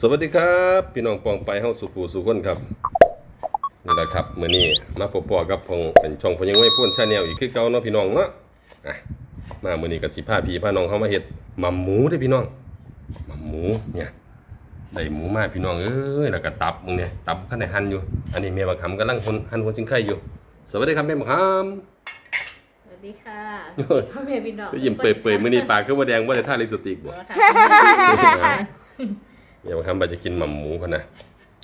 สวัสดีครับ พี่น้องปองไปเฮาสุขูสุขคนครับนี่แหละครับมื้อนี้มาพบปอกับพงเป็นช่องพยังไว้พ่นชาแนลอีกคือเก่าเนาะพี่น้องเนาะอะมามื้อนี้ก็สิพาพี่พาน้องเฮามาเฮ็ดหม่ำหมูเด้อพี่น้องหม่ำหมูเนี่ยได้หมูมาพี่น้องเอ้ยแล้วก็ตับมึงเนี่ยตับข้างในหั่นอยู่ อันนี้แม่บักหำกำลังคนหั่นหัวสิงไข่อยู่ สวัสดีครับแม่บักหำสวัสดีค่ะโอ้ยพ่อแม่พี่น้องได้ยิ้มเปื่อยๆมื้อนี้ปากคือบ่แดงบ่ได้ท่าลิปสติกบ่ค่ะ อย่ามาทำไปจะกินหม่ำหมูพะนะ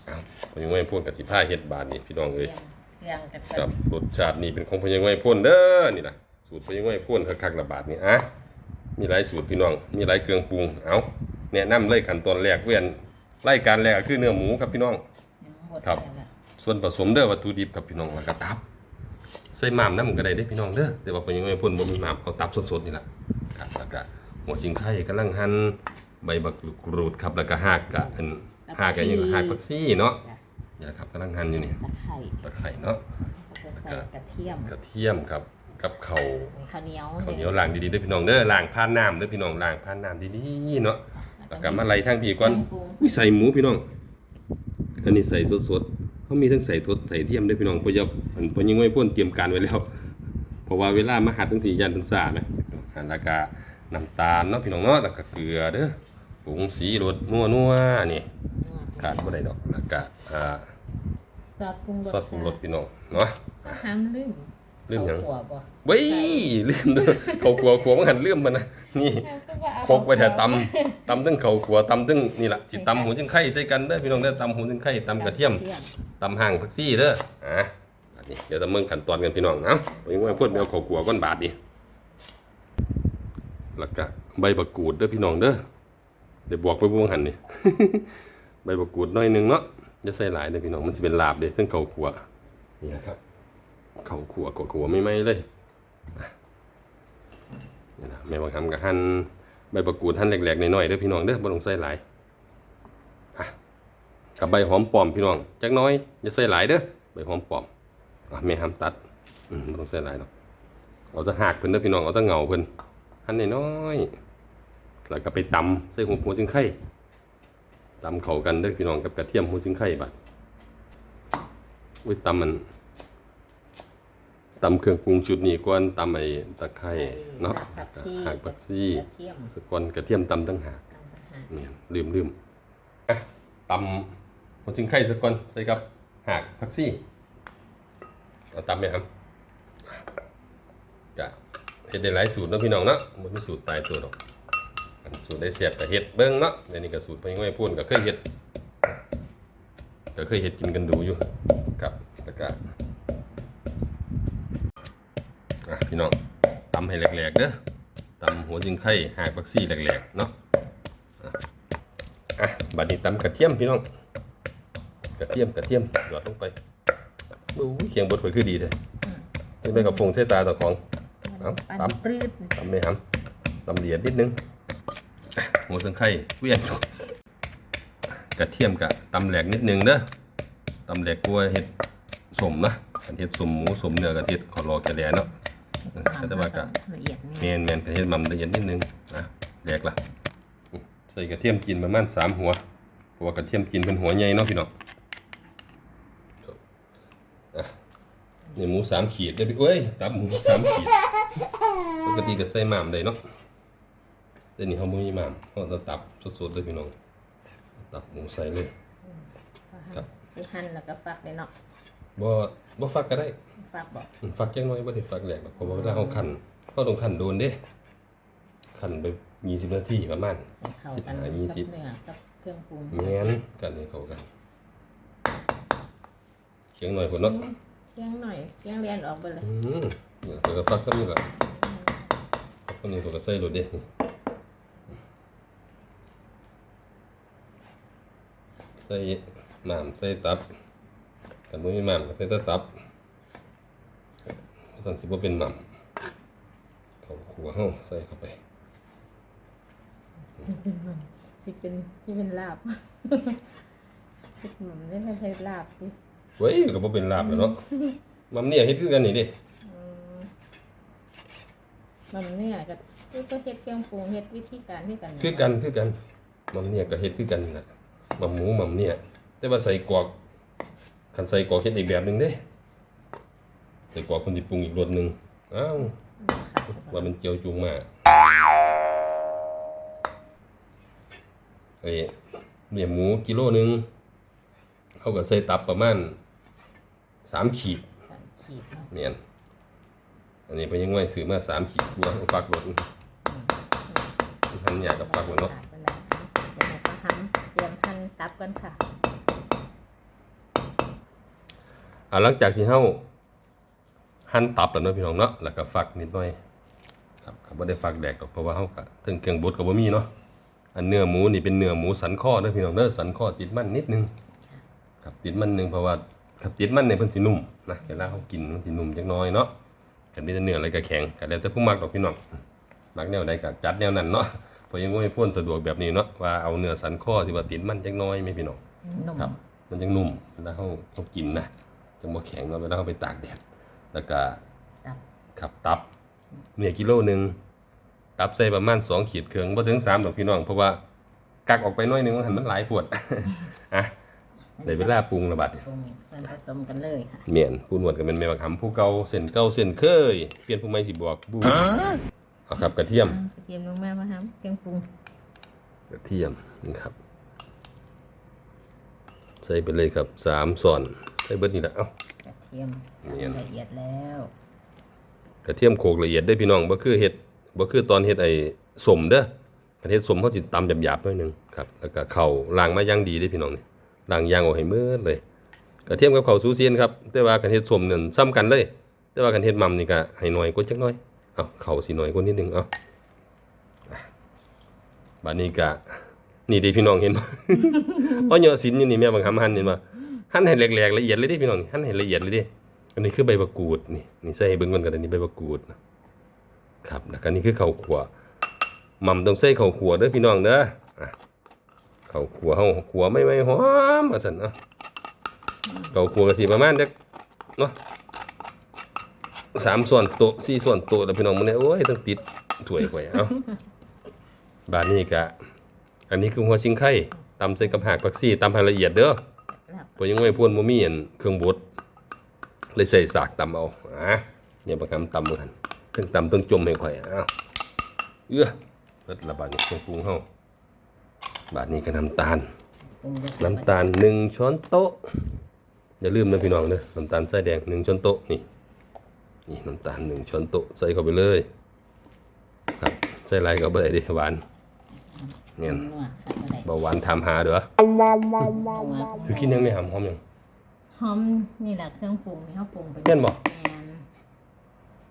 อ้าวพยังไงพ่นกับสิผ้าเฮ็ดบาทนี่พี่น้องเคเอ้รื่ยองเครื่องกันครับรสชาตินี่เป็นของพยังไงพ่นเด้อนี่นะสูตรพยังไงพ่นคักๆระบาดนี่อะมีหลายสูตรพี่น้อง มีหลายเครื่องปรุงเอาแนะนำเลยขั้นตอนแรกเวียนไล่การแรกก็คือเนื้อหมูครับพี่น้องครับ ส่วนผสมเด้อวัตถุดิบครับพี่น้องแล้วก็ตับใส่หม่ามน้ำก็ได้เด้อพี่น้องเด้อแต่ว่าพยังไงพ่นบ่มีหม่ามเอาตับสดๆนี่ล่ะครับแล้วก็หัวสิงไข่กำลังหั่น ใบบักกรูดครับแล้วก็หากกะอันหากกะยังหากผักซี่เนาะนี่นะครับกำลังหั่นอยู่นี่ตะไคร้ตะไคร่เนาะแล้วก็ใส่กระเทียมกระเทียมครับกับเขาวข้าวเหนียวข้าวเหนียวล้างดีๆเด้อพี่น้องเด้อล้างผ่านน้ำเด้อพี่น้องล้างผ่านน้ำดีๆเนาะแล้วก็มาไล่ทางพี่ก่อนอุ้ยใส่หมูพี่น้อง อันนี้ใส่สดๆเขามีทั้งใส่ทดใส่เทียมเด้อพี่น้องเพราะยับอันเพราะยังไม่พ่นเตรียมการไว้แล้วเพราะว่าเวลามาหัดทั้งสี่ยันทั้งสามนะอันแล้วก็น้ำตาลเนาะพี่น้องเนาะแล้วก็เกลือเด้อ ปรุงสีรสนัวๆนี่ขาดบ่ได้ดอกแล้วก็อ่าซอสปรุงรสซอสปรุงรสพี่น้องเนาะห้ามลืมลืมหยังข้าวขัวบ่เว้ยลืมเด้อเขาขัวขัวมันหันลืมมันนะนี่พกไว้แถวตำตำตึ้งเขาขัวตำตึ้งนี่แหละสิตำหูจึงไข่ใส่กันเด้อพี่น้องเด้อตำหูจึงไข่ตำกระเทียมตำห่างผักซี่เด้ออะอันนี้เดี๋ยวตำเมืองขั้นตอนกันพี่น้องเนาะไปว่าพูดไปเอาเขาขัวก้อนบาทดิแล้วก็ใบบักกูดเด้อพี่น้องเด้อ เดี๋ยวบวกไปบวงหันนี่ ใบบักกูดหน้อยหนึงเนาะจะใส่หลายเด้อพี่น้องมันสิเป็นลาบเด้อทั้งเขาขัวนี่นะครับ เขาขัวกขัวไม่ไหมเลยอะนี่นะแม่บางคำกับหั่นใบประกูดหั่นแหลกๆหน่อยๆเด้อพี่น้องเด้อบ่ต้องใส่หลายอะกับใบหอมปลอมพี่น้องจักหน้อยอย่าใส่หลายเด้อใบหอมปลอมอะแม่ห้ามตัดอืมบ่ต้องใส่หลายหรอกเอาแต่หากเพิ่นเด้อพี่น้องเอาแต่เหงาเพิ่นหั่นน้อยๆ แล้วก็ไปตำใส่หัวหัวจิงไข่ตำเข้ากันเด้อพี่น้องกับกระเทียมหัวจิงไข่บัดอุ้ยตำมันตำเครื่องปรุงชุดนี้ก่อนตำไอ้ตะไคร้เนาะผักชีหากผักชีกระเทียมสกอนกระเทียมตำตั้งหากตามทหารเนี่ยลืมลืมอะตำหัวจิงไข่สกอนใส่กับหากผักชีเอาตำไหมครับกะเฮ็ดได้หลายสูตรเนาะพี่น้องเนาะมันมีสูตรตายตัวดอกอัน สูตรได้เสียบกับเฮ็ดเบิ่งเนาะเดี๋ยวนี้ก็สูตรไปง่ายพูนก็เคยเฮ็ดก็เคยเฮ็ดกินกันดูอยู่ครับแล้วก็อะพี่น้องตำให้แหลกๆเด้อตำหัวจิงไข่หากบักซี่แหลกๆเนาะอะอะบัดนี้ตำกระเทียมพี่น้องกระเทียมกระเทียมหยอดลงไปโอ้ยเคียงบดข่อยคือดีเลยนี่ได้กับฟงเส้ตาตะของเอาปั้นตำปรืดตำไม่หำตำเดียดนิดนึงอะ หัวจิงไข่เวียนกระเทียมกับตำแหลกนิดนึงเด้อตำแหลกกลัวเห็ดสมนะอันเห็ดสมหมูสมเนื้อกระเทียมขอรอแกแลเนาะเออก็แต่ว่าก็ละเอียดนี่แมนแมนกระเทียมมันละเอียดนิดนึงนะแยกละอืมใส่กระเทียมกินประมาณสามหัวเพราะว่ากระเทียมกินเป็นหัวใหญ่เนาะพี่น้องอะนี่หมูสามขีดได้พี่เอ้ยตับหมูสามขีดปกติก็ใส่หม่ามได้เนาะ แต่นี่เขาไม่มีหม่ามเขาจะตับสดๆเลยพี่น้อง ตับหมูใส่เลย ครับ สิหั่นแล้วก็ฟักเลยเนาะบ่บ่ฟักก็ได้ ฟักบอกอืมฟักจังน้อยบ่ได้ฟักแหลกหรอกเพราะว่าเวลาเฮาคั่นเฮาต้องคั่นโดนเด้คั่นไป20นาทีประมาณให้เข้ากันสิบห้ากับยี่สิบเนื้อกับเครื่องปรุงแม่นกันให้เข้ากันเคียงหน่อยพุ่นเนาะเชียงหน่อยเชียงเรียนออกไปเลยอืมเนี่ยตัวก็ฟักซ้ำนี่ล่ะคนนี้ตัวก็ใส่รถเด้นี่ ส่หม่ามใส่ตับกันบ่มีหม่ามก็ใส่แต่ตับสั่นสิบ่เป็นหม่ามเข้าครัวเฮาใส่เข้าไปสิเป็นที่เป็นลาบสิมันไม่ใช่ลาบสิเว้ยก็บ่เป็นลาบแล้วเนาะมัมเนี่ยเฮ็ดคือกันนี่เด้มันเนี่ยก็ก็เฮ็ดเครื่องปรุงเฮ็ดวิธีการที่กันคือกันคือกันมัมเนี่ยก็เฮ็ดคือกันนี่แหละ หม่ำหมูหม่ำเนี่ยแต่ว่าใส่กรอกคันใส่กรอกเฮ็ดอีกแบบหนึงเด้ใส่กรอกคนสิปรุงอีกรสหนึงอ้าวว่ามันเจียวจุงมากไอ้เนี่ยหมูกิโลหนึงเขาก็ใส่ตับประมาณสามขีดสามขีดเนาะเนี่ยอันนี้เป็นยังไงซื้อมาสามขีดกลัวฟักรถทันอยากกับฟักรถเนาะ ตับกันค่ะอ่าหลังจากที่เฮาหั่นตับแล้วเนาะพี่น้องเนาะแล้วก็ฟักนิดหน่อยครับก็บ่ได้ฟักแดกดอกเพราะว่าเฮาก็ถึงเครื่องบดก็บ่มีเนาะอันเนื้อหมูนี่เป็นเนื้อหมูสันคอเด้อพี่น้องเด้อสันคอติดมันนิดนึงครับติดมันนึงเพราะว่าครับติดมันเนี่ยเพิ่นสินุ่มนะเวลาเฮากินมันสินุ่มจักหน่อยเนาะกันมีแต่เนื้ออะไรก็แข็งก็แล้วแต่ผู้มักดอกพี่น้องมักแนวใดก็จัดแนวนั้นเนาะ พราะยังบ่ให้พ่นสะดวกแบบนี้เนาะว่าเอาเนื้อสันคอที่ว่าติดมันจักหน่อยไหมพี่น้องนุ่มครับ มันยังนุ่มเวลาเขาเขากินนะจังบ่แข็งเนาะเวลาเขาไปตากแดดแล้วก็ตับขับตับเนี่ยกิโลหนึ่งตับใส่ประมาณสองขีดเครื่องบ่ถึงสามดอกพี่น้อง เพราะว่ากักออกไปหน้อยหนึงมันหันมันหลายปวดอะได้เวลาปรุงระบาดเนี่ยปรุงมันผสมกันเลยค่ะเมียนผู้หนวดก็เป็นแม่บักหำผู้เก่าเส้นเก่าเส้นเคย เปลี่ยนผู้ใหม่สิบอกบูเอา ครับกระเทียมกระเทียมลงมามาครับเครื่องปรุงกระเทียมนี่ครับ ใส่ไปเลยครับสามส่อนใส่เบิดนี่แหละเอ้ากระเทียมเนี่ยละเอียดแล้ว กระเทียมโขลกละเอียดได้อพี่น้องบ่คือเฮ็ดบ่คือตอนเฮ็ดไอ้สมเด้อคันเฮ็ดสมเขาสิตำหยาบๆหน่อยหนึงครับแล้วก็ข้าวล้างมาอย่างดีเด้อพี่น้องนี่ล้างอย่างออกให้หมืดเลย กระเทียมกับข้าวสูสีกันครับแต่ว่าคันเฮ็ดสมนั่นซ้ำกันเลย แต่ว่าคันเฮ็ดหม่ำนี่ก็ให้น้อยกว่าจักหน่อย เอ้าข้าวสิน้อยกว่านิดนึงเอาบัดนี้ก็นี่ด้พี่น้องเห็นบ่อ้อเยอสินอยู่นี่แม่บังคับหั่นเห็นบ่หั่นให้แหลกๆละเอียดเลยด้พี่น้องหั่นให้ละเอียดเลยด้อันนี้คือใบมะกรูดนี่นี่ใส่ให้เบิ่งก่อนกันอันนี้ใบมะกรูดครับแล้วก็นี่คือข้าวขัวหม่ำต้องใส่ข้าวขัวเด้อพี่น้องเด้อข้าวขัวเฮาขัวไม่ไม่หอมว่าซั่นเนาะข้าวขัวก็สิประมาณจักเนาะ สามส่วนโต๊ะสี่ส่วนโต๊ะแล้วพี่น้องมื้อนี้โอ้ยต้องติดถ้วยข่อยเอ้าบาดนี้ก็อันนี้คือหัวชิงไข่ตำใส่กับหากผักชีตำให้ละเอียดเด้อแล้วยังไม่พูนบ่มีอันเครื่องบดเลยใส่สากตำเอาอะเนี่ยบางคำตำเหมือนกันเครื่องตำต้องจมให้ข่อยอ้าวเอื้อเบิดละบาดนี้เครื่องปรุงเฮาบาดนี้ก็น้ำตาล น้ำตาลหนึ่งช้อนโต๊ะอย่าลืมนะพี่น้องเด้อน้ำตาลทรายแดงหนึ่งช้อนโต๊ะนี่ นี่น้ำตาลหนึ่งช้อนโต๊ะใส่เข้าไปเลย ครับใส่ไรก็บ่ได้เดิหวานเนี่ยนัวค่ะอะไรเบาหวานถามหาเด้อนัวคือกินยังไม่หำหอมยังหอมนี่แหละเครื่องปรุงที่เขาปรุงไปเห็นบ่แมน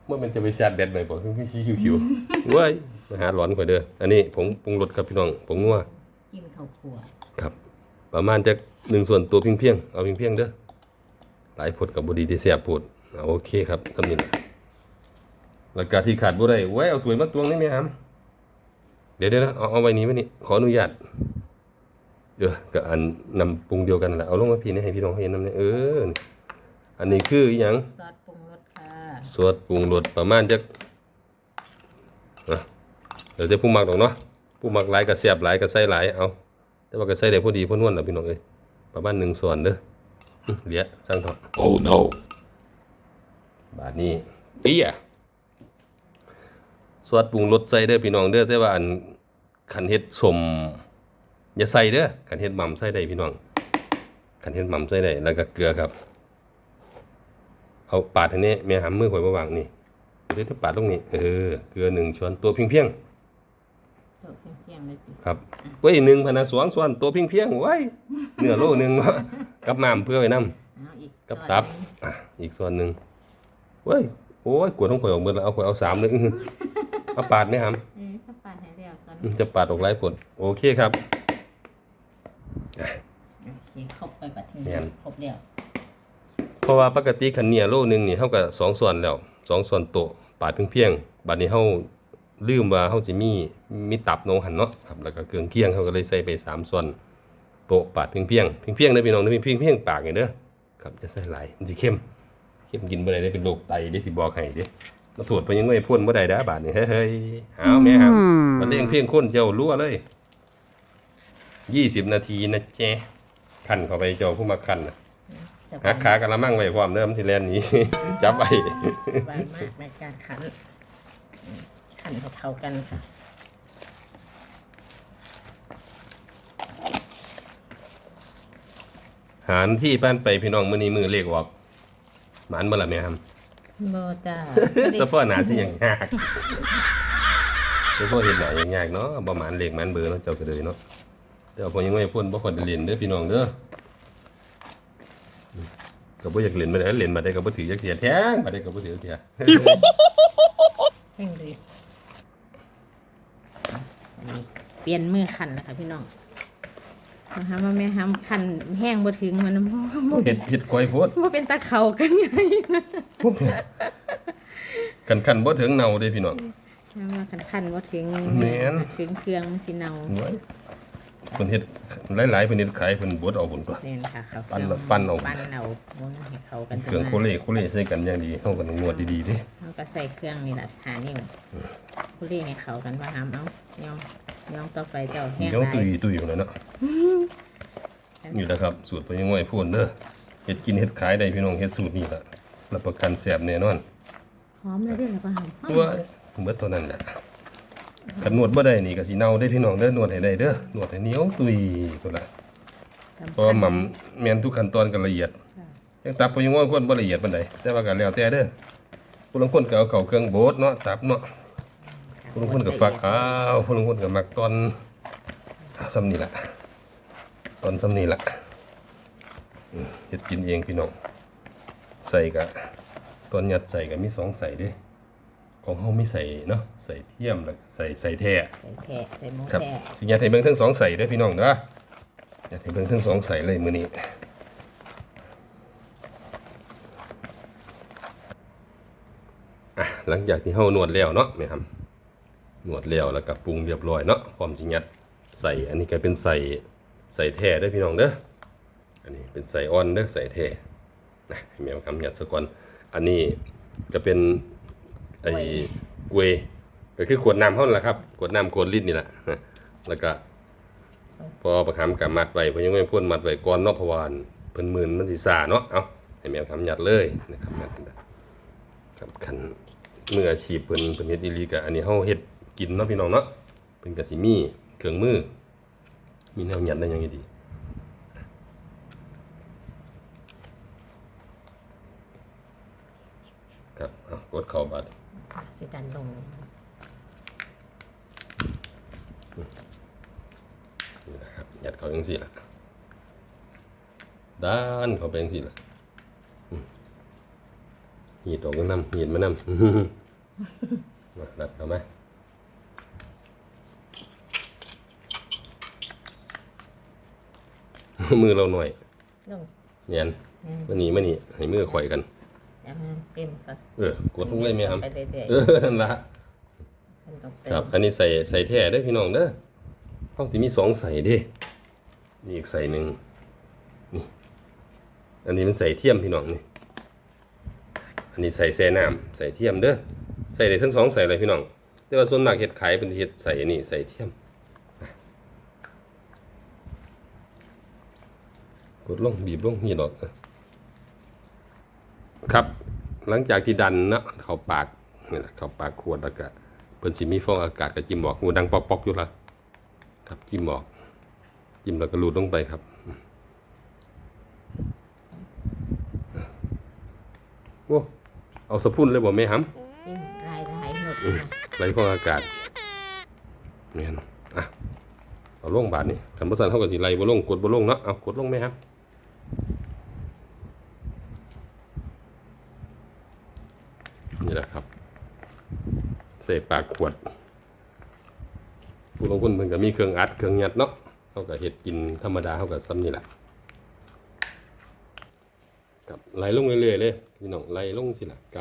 เมื่อมันจะไปแซดแบดไปบอกคือขี้คิวๆเว้ยมาหาร้อนกว่าเด้ออันนี้ผงปรุงรสครับพี่น้องผงนัวกินข้าวคั่วครับ ประมาณจะหนึ่งส่วนตัวเพียงๆเอาเพียงๆเด้อหลายผดกับบดีที่เสียบผดเอา โอเคครับทำนี่แหละแล้วก็ที่ขาดบ่ได้ไว้เอาถ้วยมาตวงได้ไหมครับเดี๋ยวเดี๋ยวนะเอาเอาไว้นี้ไว้นี่ขออนุญาตเดี๋ยวก็อันนำปรุงเดียวกันแหละเอาลงมาพี่นี่ให้พี่น้องเห็นนำเนี่ยเออ อันนี้คืออหยังซอสปรุงรสค่ะสวดปรุงรสประมาณจักอะเดี๋ยวจะผู้มักดอกเนาะผู้มักหลายก็เสียบหลายก็ใส่หลายเอาแต่ว่าก็ใส่ได้พอดีพอนวลนะพี่น้องเอ้ยประมาณหนึ่งส่วนเด้ออื้อเหลียสั่งเถอะ Oh no. บาทนี้เตี้ยสวดปรุงรสใส่เด้อพี่น้องเด้อแต่ว่าอันขันเฮ็ดสมอย่าใส่เด้อขันเฮ็ดหม่ำใส่ได้พี่น้องขันเฮ็ดหม่ำใส่ได้แล้วก็เกลือครับ เอาปาดอันนี้แม่หำมือข่อยบ่วางนี่เดี๋ยวจะปาดตรงนี้เออเกลือหนึ่งช้อนตัวเพียงตัวเพียงๆเลยสิๆครับเว้ยหนึ่งพะนะสองส่วนตัวเพียงๆไว้ยเนื้อโลหนึงวะกับหม่ำเพื่อไว้นำเอาอีกกับซอสตับหนึ่งอะอีกส่วนหนึ่งเว้ยโอ้ยกวดต้องข่อยออกหมดแล้วเอาข่อยเอาสามหนึงเอาปาดไหมครับเออถ้าปาดให้เรียวกันอืมจะปาดออกหลายผลโอเคครับโอเคครบไปบัดทีแม่นครบเดียวเพราะว่าปกติขันเนียโลหนึงนี่เท่ากับสองส่วนแล้วสองส่วนโตะปาดเพียงๆบัดนี้เฮาลืมว่าเฮาสิมีมีตับโนหันเนาะครับแล้วก็เครื่องเคียงเฮาก็เลยใส่ไปสามส่วนโตะปาดเพียงๆเพียงๆเด้อพี่น้องเด้อเพียงๆเพียงๆปากนี่เด้อครับจะใส่หลายมันสิเข้ม เข้มกินบ่ได้ได้เป็นโรคไตได้สิบอกให้เด้มาตรวจไปยังไงพ่นบ่ได้เด้อบาดนี้เฮ้ยๆหาวแม่หาวมันเลี้ยงเพียงคนเจ้ารั่วเลยยี่สิบนาทีนะเจ๊ขันเข้าไปเจ้าผู้มาขันน่ะจะหักขากระมังไว้ความเริ่มที่แลนหนี้จับไว้บานมากในการขัน ขันเท่าๆกันค่ะหารที่บ้านไปพี่น้องมื้อนี้มือเลขออก หมานบ่ล่ะแม่ครับโบจ้าสปอร์หนาสิอย่างยากสปอร์เห็นหนาอย่างยากเนาะบ่หมานเลขหมานเบอร์เนาะเจ้าก็เลยเนาะแต่ว่าผมยังไม่พ้นบ่ค่อยได้เล่นเด้อพี่น้องเด้อก็บ่อยากเล่นมาได้เล่นมาได้ก็บ่ถือจักเทียแท้งมาได้ก็บ่ถือจักเทียแห้งเลยอันนี้เปลี่ยนมือขันนะคะพี่น้อง นะคะว่าแม่ห้ำขันแห้งบ่ถึงมันบ่บ่เฮ็ดผิดก้อยโพดบ่เป็นตาเขากันไงกันคันบ่ถึงเน่าเด้พี่น้องถ้าว่าขันขันบ่ถึงแม่นถึงเครื่องมันสิเนาโอ้ย เพิ่นเฮ็ดหลายๆเพิ่นเฮ็ดขายเพิ่นบดเอาพุ่นตัวเนี่ยนะคะเขาปั้นเอา ปั้นเอาปั้นเอาบ่ให้เขากันเครื่องโคเล่โคเล่ใส่กันอย่างดีเฮาก็ต้องนวดดีๆเด้เขาก็ใส่เครื่องนี่แหละหานิ้วผู้เรียกให้เขากันว่าห้ามเอาย่องย่องต่อไปเจ้าแห้งเดี๋ยวได้ตุยตุยอยู่แล้วเนาะนี่แหละครับ สูตรพยังง่อยพูนเด้อเฮ็ดกินเฮ็ดขายได้พี่น้องเฮ็ดสูตรนี้ล่ะรับประกันแซ่บแน่นอนหอมเลยเด้อป่ะหอม ตัวเบิดเท่านั้นแหละ คันนวดบ่ได้นี่ก็สิเน่าได้พี่น้องเด้อนวดให้ได้เด้อนวดให้เหนียวตุยพุ่นล่ะเพราะว่าหม่ำแม่นทุกขั้นตอนก็ละเอียดจังตับพยังง่อยควรบ่ละเอียดปานใดแต่ว่าก็แล้วแต่เด้อผู้ลางคนก็เอาเข้าเครื่องโบดเนาะตับเนาะผู้ลางคนก็ฝักเอาผู้ลางคนก็มักตอนซ้ำนี่ล่ะตอนซ้ำนี่ล่ะอืมเฮ็ดกินเองพี่น้องใส่ก็ตอนยัดใส่ก็มีสองใส่เด้ ของเฮาไม่ใส่เนาะใส่เทียมแล้วก็ใส่ใส่แท้ใส่แท้ใส่หมูครับแท้สิยัดให้เบิ่งทั้งสองใส่เด้อพี่น้องเด้อยัดให้เบิ่งทั้งสองใส่เลยมื้อนี้อะหลังจากที่เฮานวดแล้วเนาะแม่ครับนวดแล้วแล้วก็ปรุงเรียบร้อยเนาะพร้อมสิยัดใส่อันนี้ก็เป็นใส่ใส่แท้เด้อพี่น้องเด้ออันนี้เป็นใส่อ่อนเด้อใส่แท้นะให้แม่คำยัดซะก่อนอันนี้ก็เป็น ไอ้เวก็คือขวดน้ำเท่านั้นแหละครับขวดน้ำโกนลิตรนี่แหละนะแล้วก็พอประคำกับมัดไว้เพนยังไม่พ่นมัดไว้ก่อนเนาะเพราะวาอันเพิ่นหมื่นมันสิซ่าเนาะเอาให้แมวคำยัดเลยนะครับยัดกันครับคันมืออาชีพเพิ่นเพิ่นเฮ็ดอีหลีก็อันนี้เฮาเฮ็ดกินเนาะพี่น้องเนาะเพิ่นก็สิมีเครื่องมือ มีแนวยัดได้อยังไงดีครับเอากดเข้าบั ดสิดันลงนี่นะครับยัดเขาจังสี่ละด้านเขาเป็นจังสี่ละอืมหีดออกก็นำหีดมานำมาดัดเข้าไหมมือเราหน่อยลงเนียนมานี่มานี่ให้มือข่อยกัน แล้วมันเป็นก่อนเออกดลงเลยไหมครับไปเรื่อยเออนั่นละๆมันต้องเติครับ มอันนี้ใส่ใส่แท้เด้อพี่น้องเด้อห้องสิมีสองใส่เด้มีอีกใส่หนึ่งนี่อันนี้มันใส่เทียมพี่น้องนี่อันนี้ใส่แซ่น้ำใส่เทียมเด้อใส่ได้ทั้งสองใส่เลยพี่น้อง แต่ว่าส่วนมากเฮ็ดขายเป็นเฮ็ดใส่อันนี้ใส่เทียมกดลงบีบลงนี่ดอกเออ ครับ หลังจากที่ดันเนาะเข้าปากนี่แหละเข้าปากขวดแล้วก็เพิ่นสิมีฟองอากาศก็จิ้มออกหูดังปอกๆอยู่ละครับจิ้มออกจิ้มแล้วก็รูดลงไปครับโอ้เอาสะพุ่นเลยบ่แม่หำจิ้มลายลายหมดอืมนะไหลฟองอากาศแม่นอะเอาลงบาทนี่คันบ่ซั่นเฮาก็สิไหลบ่ลงกดบ่ลงเนาะเอากดลงแม่ครับ นี่แหละครับใส่ปากขวดผู้ลงทุนเพิ่นก็มีเครื่องอัดเครื่องยัดเนาะเขาก็เฮ็ดกินธรรมดาเขาก็ซ้ำนี่แหละครับไหลลงเรื่อยๆเลยพี่น้องไหลลงสิล่ะก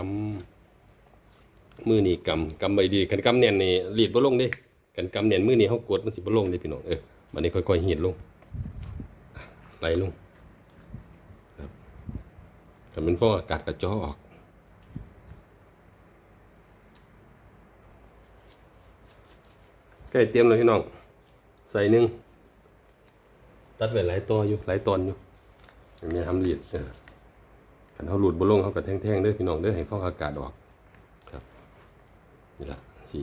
ำมือนี่กำกำใบดีกันกำแน่นนี่รีดบ่ลงด้กันกำแน่นมือนี่เฮากดมันสิบ่ลงด้พี่น้องเออบัดนี้ค่อยๆเหีดลงอะไหลลงครับก็เป็นฟองอากาศกระจอออก ใกล้เตรียมเลยพี่น้อง ใส่หนึ่งตัดไว้หลายตออยู่หลายตอนอยู่แม่ทำรีดเออคันเฮาหลุดบ่ลงเฮาก็แท่งๆเด้อพี่น้องเด้อให้ฟอกอากาศออกครับนี่ล่ะสิ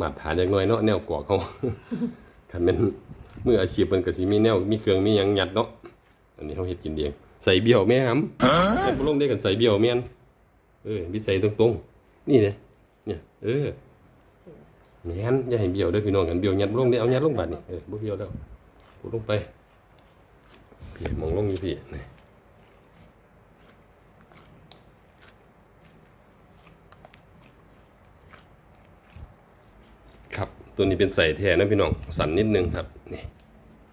มาตรฐานจักหน่อยเนาะแนวกอกเขาคันแม่นมืออาชีพเพิ่นก็สิมีแนวมีเครื่องมีหยังยัดเนาะอันนี้เฮาเฮ็ดกินเองใส่เบี้ยวแม่หำใส่บ่ลงได้กันใส่เบี้ยวแม่นเออบิดใส่ตรงๆนี่เด้เนี่ยเออ แม่นอย่าให้เบี้ยวเด้อพี่น้องกันเบี้ยวยัดลงได้เอายัดลงบัดนี่เออบ่เบี้ยวแล้วพูดลงไปพี่มองลงอยู่พี่นี่ครับตัวนี้เป็นใส่แท้นะพี่น้องสั่นนิดนึงครับนี่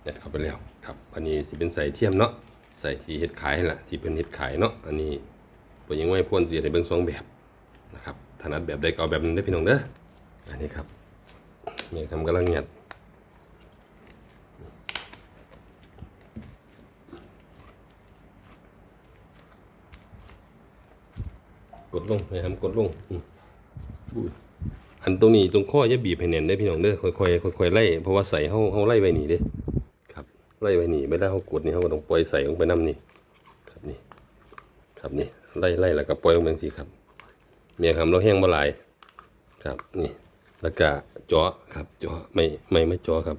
ยัดเข้าไปแล้วครับอันนี้สิเป็นใส่เทียมเนาะใส่ที่เฮ็ดขายล่ะที่เป็นเฮ็ดขายเนาะอันนี้เพิ่นยังไว้พ่นสิให้เบิ่งสองแบบนะครับถนัดแบบใดก็เอาแบบนั้นเด้อพี่น้องเด้ออันนี้ครับ เมียทำกำลังเงียดกดลงให้ทำกดลงอืมอุ้ยอันตรงนี้ตรงข้ออย่าบีบให้แน่นได้อพี่น้องเด้อค่อยๆค่อยๆไล่เพราะว่าใส่เฮาเฮาไล่ไว้นี่เด้ครับไล่ไว้นี่ไม่ได้เฮากดนี่เฮาก็ต้องปล่อยใส่ลงไปน้ำนี่ครับนี่ครับนี่ไล่ไล่แล้วก็ปล่อยลงไปสิครับเมียทำเราแห้งบ่หลายครับนี่ แล้วก็จอครับจอไม่ไม่ไม่จอครับ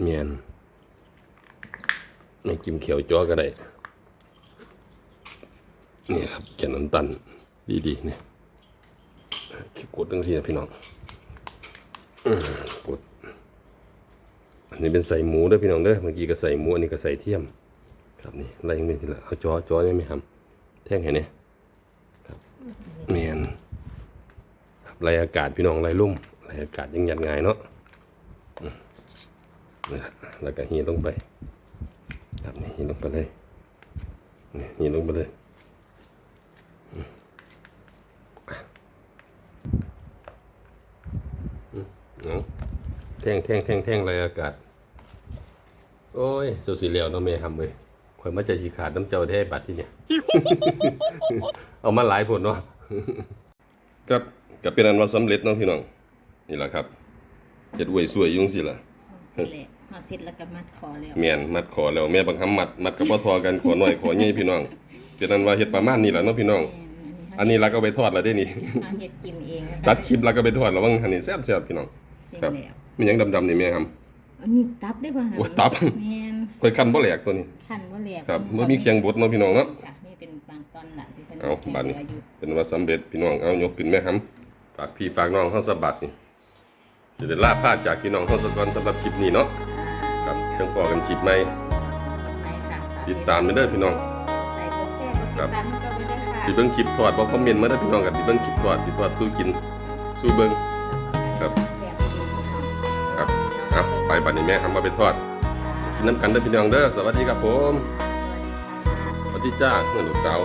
เมียนไม่จิ้มเขียวจอก็ได้นี่ครับแกนน้ำตันดีๆเนี่ยกดตั้งทีนะพี่น้องอกดอันนี้เป็นใส่หมูด้อพี่น้องเด้อเมื่อกี้ก็ใส่หมูอันนี้ก็ใส่เทียม ครับนี่ไล่ยังไม่ทีละเอาจอจอยังไม่ทำแท่งเห็นเนี่ยครับเมียน ไรอากาศพี่น้องไรลุ่มไรอากาศยังยัดง่ายเนาะนี่ล่ะแล้วก็หีลงไปครับนี่หีลงไปเลยนี่หีลงไปเลยเอาแท่งแท่งแท่งแท่งไรอากาศ โอ้ยสุดสีเหลียวน้องเมย์ทำเลยข่อยมาใจสีขาดน้ำเจ้าได้บัตรที่เนี่ย เอามาหลายผลเนาะครับ ก็เป็นอันว่าสำเร็จเนาะพี่น้อง นี่แหละครับเฮ็ดอวยสวยอยุ่จังสิล่ะเสร็จแล้วมาเสร็จแล้วก็มัดคอแล้วแม่นมัดขอแล้วแม่บางคำมัดมัดกับบ่ทอกันขอน้อยขอใหญ่พี่น้องเป็นอันว่าเฮ็ดประมาณนี้ล่ะเนาะพี่น้อง อันนี้เราก็ไปทอดแล้วได้นี่เอาเฮ็ดกินเองนะคะตัดคลิปแล้วก็ไปทอดแล้วว่าอันนี้แซ่บๆพี่น้อง เสร็จครับ แล้วมีหยังดำๆนี่แม่ครับ อันนี้ตับได้ป่ะคะโอ้ตับ แม่นค่อยคั่นบ่แหลกตัวนี้ขันว่าแหลกครับบ่มีเคียงบดเนาะพี่น้องเนาะจ้ะนี่เป็นบางตอนละที่เป็นเอาบัดนี้เหลืออยู่เป็นว่าสำเร็จพี่น้องเอายกขึ้นแม่ครับ ฝากพี่ฝากน้องเฮาสะบัดนี่จะได้ลาพลาดจากพี่น้องเฮาสะก่อนสำหรับคลิปนี้เนาะครับจังพอกันคลิปใหม่ไปค่ะติดตามไปเด้อพี่น้องไลค์กดแชร์กดติดตามให้เราด้วยค่ะสิเบิ่งคลิปทอดบ่คอมเมนต์มาเด้อพี่น้องกันสิเบิ่งคลิปทอดสิทอดสู้กินสู้เบิ่งครับแซ่บดีค่ะครับเอาไปบัดนี้แม่ทำมาไปทอดกินน้ำกันเด้อพี่น้องเด้อสวัสดีครับผมสวัสดีค่ะสวัสดีจ้าเมื่อลูกสาว